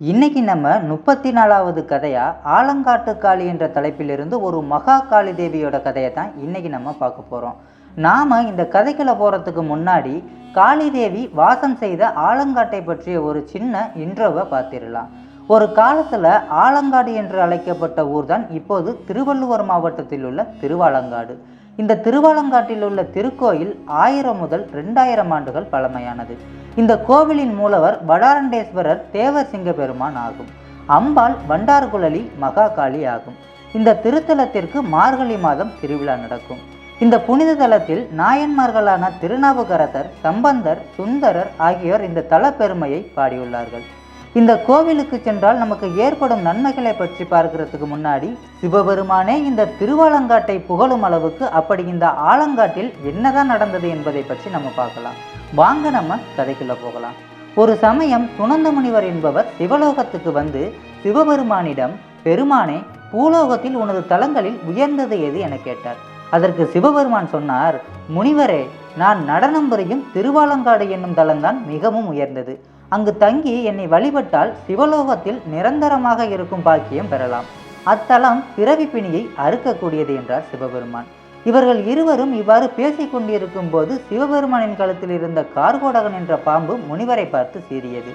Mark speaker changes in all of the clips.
Speaker 1: இன்னைக்கு நம்ம முப்பத்தி நாலாவது கதையாக ஆலங்காட்டு காளி என்ற தலைப்பிலிருந்து ஒரு மகா காளி தேவியோட கதையை தான் இன்னைக்கு நம்ம பார்க்க போகிறோம் நாம் இந்த கதைக்குள்ள போகிறதுக்கு முன்னாடி காளி தேவி வாசம் செய்த ஆலங்காட்டை பற்றிய ஒரு சின்ன இன்ட்ரோவை பார்த்திடலாம். ஒரு காலத்தில் ஆலங்காடு என்று அழைக்கப்பட்ட ஊர் தான் இப்போது திருவள்ளுவர் மாவட்டத்தில் உள்ள திருவாலங்காடு. இந்த திருவாலங்காட்டில் உள்ள திருக்கோயில் ஆயிரம் முதல் ரெண்டாயிரம் ஆண்டுகள் பழமையானது. இந்த கோவிலின் மூலவர் வடாரண்டேஸ்வரர் தேவர் சிங்க பெருமான் ஆகும். அம்பாள் வண்டார்குழலி மகாகாளி ஆகும். இந்த திருத்தலத்திற்கு மார்கழி மாதம் திருவிழா நடக்கும். இந்த புனித தலத்தில் நாயன்மார்களான திருநாவுக்கரசர் சம்பந்தர் சுந்தரர் ஆகியோர் இந்த தல பெருமையை பாடியுள்ளார்கள். இந்த கோவிலுக்கு சென்றால் நமக்கு ஏற்படும் நன்மைகளை பற்றி பார்க்கிறதுக்கு முன்னாடி சிவபெருமானே இந்த திருவாலங்காட்டை புகழும் அளவுக்கு அப்படி இந்த ஆலங்காட்டில் என்னதான் நடந்தது என்பதை பற்றி நம்ம பார்க்கலாம். வாங்க நம்ம கதைக்குள்ள போகலாம். ஒரு சமயம் சுனந்த முனிவர் என்பவர் சிவலோகத்துக்கு வந்து சிவபெருமானிடம் பெருமானே பூலோகத்தில் உனது தலங்களில் உயர்ந்தது எது? என கேட்டார். அதற்கு சிவபெருமான் சொன்னார் முனிவரே நான் நடனம் புரியும் திருவாலங்காடு என்னும் தலம்தான் மிகவும் உயர்ந்தது. அங்கு தங்கி என்னை வழிபட்டால் சிவலோகத்தில் நிரந்தரமாக இருக்கும் பாக்கியம் பெறலாம். அத்தலம் பிறவி பிணியை அறுக்கக்கூடியது என்றார் சிவபெருமான். இவர்கள் இருவரும் இவ்வாறு பேசிக் கொண்டிருக்கும் போது சிவபெருமானின் கழுத்தில் இருந்த கார்கோடகன் என்ற பாம்பு முனிவரை பார்த்து சீறியது.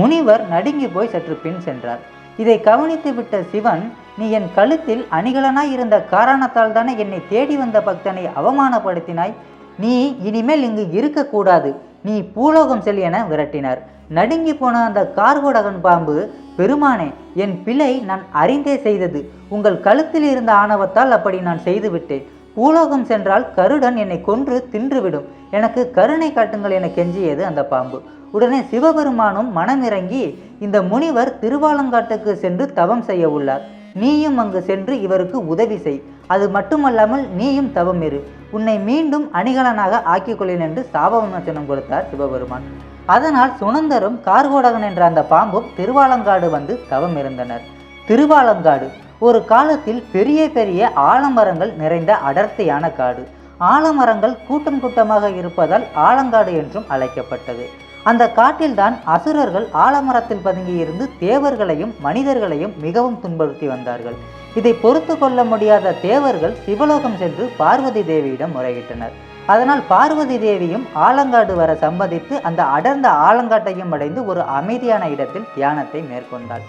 Speaker 1: முனிவர் நடுங்கி போய் சற்று பின் சென்றார். இதை கவனித்து விட்ட சிவன் நீ என் கழுத்தில் அணிகலனாய் இருந்த காரணத்தால் தானே என்னை தேடி வந்த பக்தனை அவமானப்படுத்தினாய்? நீ இனிமேல் இங்கு இருக்கக்கூடாது. நீ பூலோகம் செல் என விரட்டினார். நடுங்கி போன அந்த கார்கோடகன் பாம்பு பெருமானே என் பிழை நான் அறிந்தே செய்தது. உங்கள் கழுத்தில் இருந்த ஆணவத்தால் அப்படி நான் செய்துவிட்டேன் பூலோகம் சென்றால் கருடன் என்னை கொன்று தின்றுவிடும். எனக்கு கருணை காட்டுங்கள் என கெஞ்சியது அந்த பாம்பு. உடனே சிவபெருமானும் மனமிறங்கி இந்த முனிவர் திருவாலங்காட்டுக்கு சென்று தவம் செய்ய உள்ளார். நீயும் அங்கு சென்று இவருக்கு உதவி செய். அது மட்டுமல்லாமல் நீயும் தவம் இரு. உன்னை மீண்டும் அணிகலனாக ஆக்கிக்கொள்ளேன் என்று சாப விமர்சனம் கொடுத்தார் சிவபெருமான். அதனால் சுனந்தரும் கார்கோடகன் என்ற அந்த பாம்பும் திருவாலங்காடு வந்து தவம் இருந்தனர். திருவாலங்காடு ஒரு காலத்தில் பெரிய பெரிய ஆலமரங்கள் நிறைந்த அடர்த்தியான காடு. ஆலமரங்கள் கூட்டம் கூட்டமாக இருப்பதால் ஆலங்காடு என்றும் அழைக்கப்பட்டது. அந்த காட்டில்தான் அசுரர்கள் ஆலமரத்தில் பதுங்கியிருந்து தேவர்களையும் மனிதர்களையும் மிகவும் துன்புறுத்தி வந்தார்கள். இதை பொறுத்து கொள்ள முடியாத தேவர்கள் சிவலோகம் சென்று பார்வதி தேவியிடம் முறையிட்டனர். அதனால் பார்வதி தேவியும் ஆலங்காடு வர சம்மதித்து அந்த அடர்ந்த ஆலங்காட்டையும் அடைந்து ஒரு அமைதியான இடத்தில் தியானத்தை மேற்கொண்டாள்.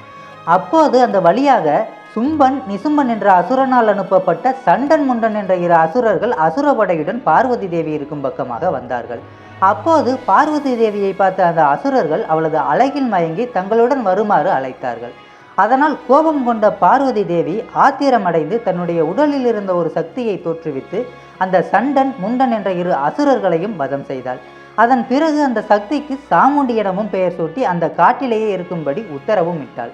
Speaker 1: அப்போது அந்த வழியாக சும்பன் நிசும்பன் என்ற அசுரனால் அனுப்பப்பட்ட சண்டன் முண்டன் என்ற இரு அசுரர்கள் அசுரபடையுடன் பார்வதி தேவி இருக்கும் பக்கமாக வந்தார்கள். அப்போது பார்வதி தேவியை பார்த்த அந்த அசுரர்கள் அவளது அழகில் மயங்கி தங்களுடன் வருமாறு அழைத்தார்கள். அதனால் கோபம் கொண்ட பார்வதி தேவி ஆத்திரமடைந்து தன்னுடைய உடலில் இருந்த ஒரு சக்தியை தோற்றுவித்து அந்த சண்டன் முண்டன் என்ற இரு அசுரர்களையும் வதம் செய்தாள். அதன் பிறகு அந்த சக்திக்கு சாமுண்டி எனவும் பெயர் சூட்டி அந்த காட்டிலேயே இருக்கும்படி உத்தரவும் இட்டாள்.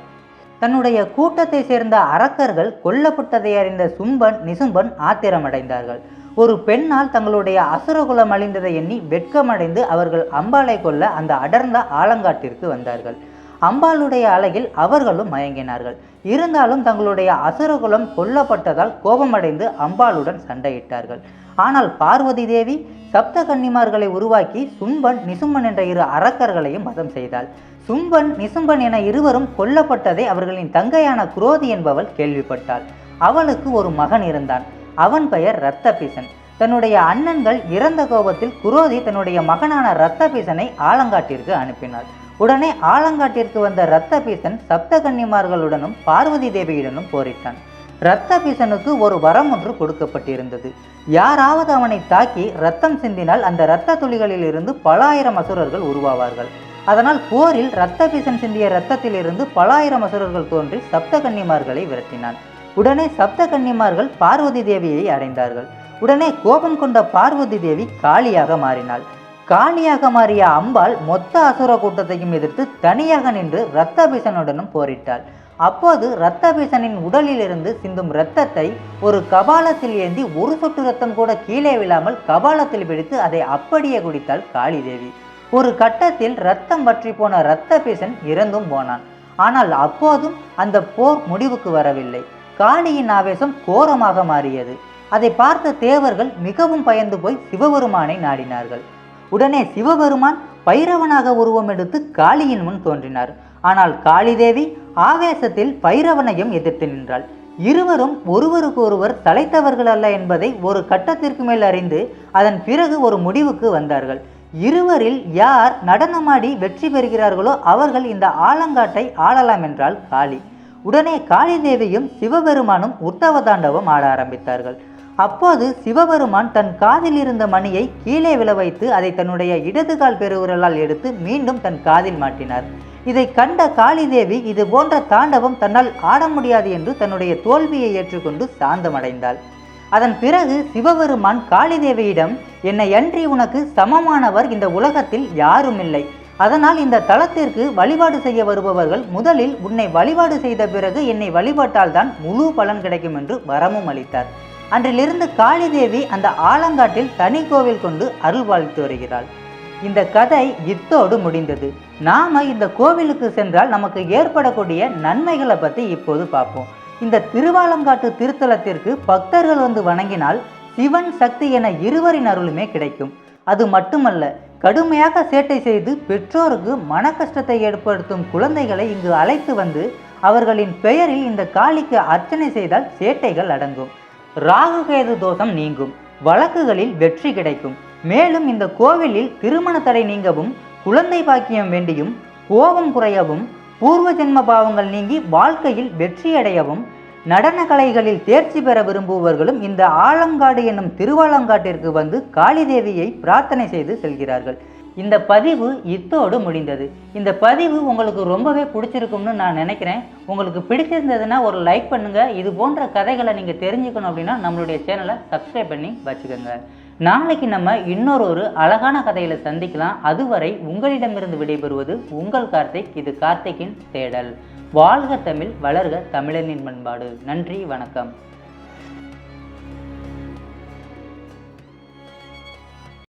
Speaker 1: தன்னுடைய கூட்டத்தை சேர்ந்த அரக்கர்கள் கொல்லப்பட்டதை அறிந்த சும்பன் நிசும்பன் ஆத்திரமடைந்தார்கள். ஒரு பெண்ணால் தங்களுடைய அசுரகுலம் அழிந்ததை எண்ணி வெட்கமடைந்து அவர்கள் அம்பாளை கொல்ல அந்த அடர்ந்த ஆலங்காட்டிற்கு வந்தார்கள். அம்பாளுடைய அழகில் அவர்களும் மயங்கினார்கள். இருந்தாலும் தங்களுடைய அசுரகுலம் கொல்லப்பட்டதால் கோபமடைந்து அம்பாளுடன் சண்டையிட்டார்கள். ஆனால் பார்வதி தேவி சப்த கன்னிமார்களை உருவாக்கி சும்பன் நிசும்பன் என்ற இரு அரக்கர்களையும் வதம் செய்தாள். சும்பன் நிசும்பன் என இருவரும் கொல்லப்பட்டதை அவர்களின் தங்கையான குரோதி என்பவள் கேள்விப்பட்டாள். அவளுக்கு ஒரு மகன் இருந்தான். அவன் பெயர் ரத்தபிசன் தன்னுடைய அண்ணன்கள் இறந்த கோபத்தில் குரோதி தன்னுடைய மகனான ரத்தபிசனை ஆலங்காட்டிற்கு அனுப்பினாள். உடனே ஆலங்காட்டிற்கு வந்த இரத்தபீசன் சப்த கன்னிமார்களுடனும் பார்வதி தேவியுடனும் போரிட்டான். இரத்தபீசனுக்கு ஒரு வரம் ஒன்று கொடுக்கப்பட்டிருந்தது. யாராவது அவனை தாக்கி ரத்தம் சிந்தினால் அந்த இரத்த துளிகளில் இருந்து பல ஆயிரம் அசுரர்கள் உருவாவார்கள். அதனால் போரில் இரத்தபீசன் சிந்திய இரத்தத்திலிருந்து பல ஆயிரம் அசுரர்கள் தோன்றி சப்த கன்னிமார்களை விரட்டினான். உடனே சப்த கன்னிமார்கள் பார்வதி தேவியை அடைந்தார்கள். உடனே கோபம் கொண்ட பார்வதி தேவி காளியாக மாறினாள். காளியாக மாறிய அம்பாள் மொத்த அசுர கூட்டத்தையும் எதிர்த்து தனியாக நின்று ரத்தபீசனுடனும் போரிட்டாள். அப்போது இரத்தபீசனின் உடலிலிருந்து சிந்தும் இரத்தத்தை ஒரு கபாலத்தில் ஏந்தி ஒரு சொட்டு ரத்தம் கூட கீழே விழாமல் கபாலத்தில் பிடித்து அதை அப்படியே குடித்தாள் காளிதேவி. ஒரு கட்டத்தில் ரத்தம் வற்றி போன இரத்தபீசன் இறந்தும் போனான். ஆனால் அப்போதும் அந்த போர் முடிவுக்கு வரவில்லை. காளியின் ஆவேசம் கோரமாக மாறியது. அதை பார்த்த தேவர்கள் மிகவும் பயந்து போய் சிவபெருமானை நாடினார்கள். உடனே சிவபெருமான் பைரவனாக உருவம் எடுத்து காளியின் முன் தோன்றினார். ஆனால் காளிதேவி ஆவேசத்தில் பைரவனையும் எதிர்த்து நின்றாள். இருவரும் ஒருவருக்கொருவர் தலைத்தவர்கள் அல்ல என்பதை ஒரு கட்டத்திற்கு மேல் அறிந்து அதன் பிறகு ஒரு முடிவுக்கு வந்தார்கள். இருவரில் யார் நடனமாடி வெற்றி பெறுகிறார்களோ அவர்கள் இந்த ஆலங்காட்டை ஆளலாம் என்றால் காளி. உடனே காளிதேவியும் சிவபெருமானும் உத்தவ தாண்டவம் ஆட ஆரம்பித்தார்கள். அப்போது சிவபெருமான் தன் காதில் இருந்த மணியை கீழே விழ வைத்து அதை தன்னுடைய இடதுகால் பெருவிரலால் எடுத்து மீண்டும் தன் காதில் மாட்டினார். இதை கண்ட காளிதேவி இது போன்ற தாண்டவம் தன்னால் ஆட முடியாது என்று தன்னுடைய தோல்வியை ஏற்றுக்கொண்டு சாந்தமடைந்தாள். அதன் பிறகு சிவபெருமான் காளிதேவியிடம் என்னை அன்றி உனக்கு சமமானவர் இந்த உலகத்தில் யாரும் இல்லை. அதனால் இந்த தளத்திற்கு வழிபாடு செய்ய வருபவர்கள் முதலில் உன்னை வழிபாடு செய்த பிறகு என்னை வழிபட்டால்தான் முழு பலன் கிடைக்கும் என்று வரமும் அளித்தார். அன்றிலிருந்து காளிதேவி அந்த ஆலங்காட்டில் தனி கோவில் கொண்டு அருள் வாழ்த்து வருகிறாள். இந்த கதை இத்தோடு முடிந்தது. நாம இந்த கோவிலுக்கு சென்றால் நமக்கு ஏற்படக்கூடிய நன்மைகளை பற்றி இப்போது பார்ப்போம். இந்த திருவாலங்காட்டு திருத்தலத்திற்கு பக்தர்கள் வந்து வணங்கினால் சிவன் சக்தி என இருவரின் அருளுமே கிடைக்கும். அது மட்டுமல்ல கடுமையாக சேட்டை செய்து பெற்றோருக்கு மன கஷ்டத்தை ஏற்படுத்தும் குழந்தைகளை இங்கு அழைத்து வந்து அவர்களின் பெயரில் இந்த காளிக்கு அர்ச்சனை செய்தால் சேட்டைகள் அடங்கும். ராகுகேது தோஷம் நீங்கும். வழக்குகளில் வெற்றி கிடைக்கும். மேலும் இந்த கோவிலில் திருமண தடை நீங்கவும் குழந்தை பாக்கியம் வேண்டியும் கோபம் குறையவும் பூர்வ ஜென்ம பாவங்கள் நீங்கி வாழ்க்கையில் வெற்றியடையவும் நடன கலைகளில் தேர்ச்சி பெற விரும்புவர்களும் இந்த ஆலங்காடு என்னும் திருவாலங்காட்டிற்கு வந்து காளிதேவியை பிரார்த்தனை செய்து செல்கிறார்கள். இந்த பதிவு இத்தோடு முடிந்தது. இந்த பதிவு உங்களுக்கு ரொம்பவே பிடிச்சிருக்கும்னு நான் நினைக்கிறேன். உங்களுக்கு பிடிச்சிருந்ததுன்னா ஒரு லைக் பண்ணுங்கள் இது போன்ற கதைகளை நீங்கள் தெரிஞ்சுக்கணும் அப்படின்னா நம்மளுடைய சேனலை சப்ஸ்கிரைப் பண்ணி வச்சுக்கோங்க. நாளைக்கு நம்ம இன்னொரு ஒரு அழகான கதையில சந்திக்கலாம். அதுவரை உங்களிடமிருந்து விடைபெறுவது உங்கள் கார்த்திக் இது கார்த்திக்கின் தேடல். வாழ்க தமிழ் வளர்க தமிழனின் பண்பாடு நன்றி வணக்கம்.